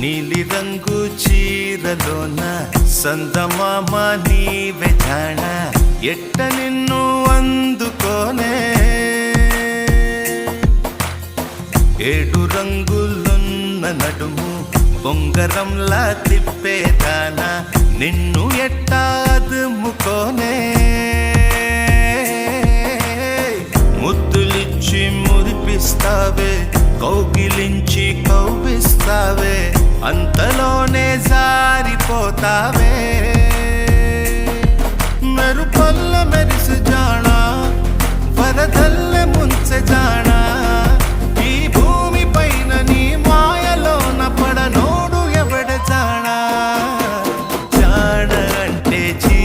నీలి రంగు చీరలోన సందమామ నీవే జాణ ఎట్ట నిన్ను అందుకోనే? ఏడు రంగులున్న నడుము బొంగరంలా తిప్పేదానా నిన్ను ఎట్టా అదుముకోనే? ముద్దులిచ్చి మురిపిస్తావే కౌగిలించి కౌపిస్తావే అంతలోనే జారిపోతావే. మెరుపల్ల మెరుసు జాణ వరదల్ల ముంచ జాణ ఈ భూమి పైన నీ మాయలోన పడనోడు ఎవడ జాణ జాణ అంటే జీ